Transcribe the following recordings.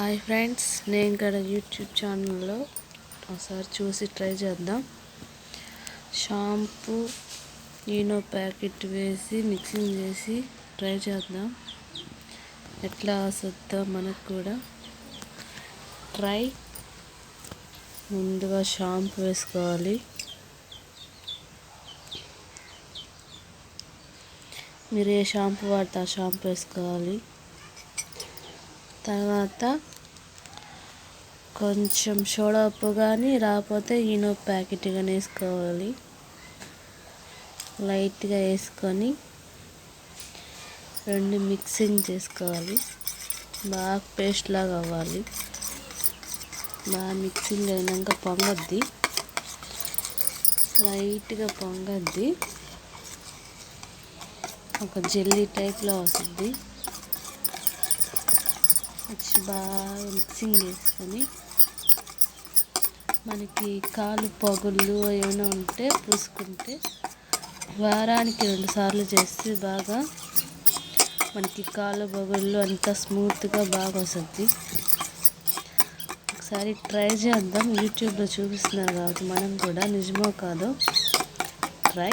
Hi friends నేను ఇక్కడ YouTube ఛానల్లో ఒకసారి చూసి ట్రై చేద్దాం. షాంపూ ఈనో ప్యాకెట్ వేసి మిక్సింగ్ చేసి ట్రై చేద్దాం. ఎట్లా వస్తుందో మనకు కూడా. ట్రై. ముందుగా షాంపూ వేసుకోవాలి. మీరు ఏ షాంపూ వాడితే ఆ షాంపూ వేసుకోవాలి. తర్వాత కొంచెం సోడా ఉప్పు కానీ రాకపోతే ఈనో ప్యాకెట్ కానీ వేసుకోవాలి లైట్గా వేసుకొని రెండు మిక్సింగ్ చేసుకోవాలి. బాగా పేస్ట్ లాగా అవ్వాలి. బాగా మిక్సింగ్ అయినాక పొంగద్ది. లైట్గా పొంగద్ది. ఒక జెల్లీ టైప్లో వస్తుంది బాగా మిక్సింగ్ చేసుకొని మనకి కాలు పగుళ్ళు ఏమైనా ఉంటే పూసుకుంటే వారానికి రెండు సార్లు చేస్తే బాగా మనకి కాలు పగుళ్ళు అంతా స్మూత్గా బాగా వస్తుంది. ఒకసారి ట్రై చేద్దాం. యూట్యూబ్లో చూపిస్తున్నారు కాబట్టి మనం కూడా. నిజమో కాదో? ట్రై.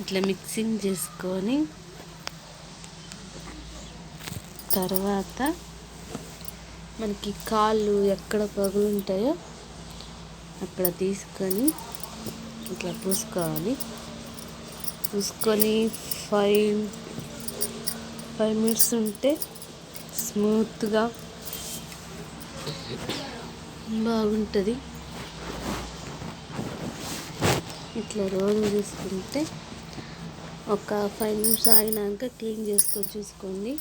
ఇట్లా మిక్సింగ్ చేసుకొని తర్వాత మనకి కాళ్ళు ఎక్కడ పగులు ఉంటాయో అక్కడ తీసుకొని ఇట్లా పూసుకోవాలి. పూసుకొని ఫైవ్ ఫైవ్ మినిట్స్ ఉంటే స్మూత్గా బాగుంటుంది. ఇట్లా రోజు చూసుకుంటే ఒక ఫైవ్ మినిట్స్ ఆగినాక క్లీన్ చేసుకొని చూసుకోండి.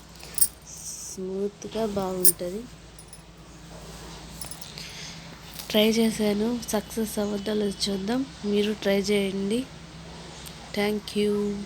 స్మూత్గా బాగుంటుంది. ట్రై చేశాను. సక్సెస్ అవ్వద్దాలో చూద్దాం. మీరు ట్రై చేయండి. Thank you.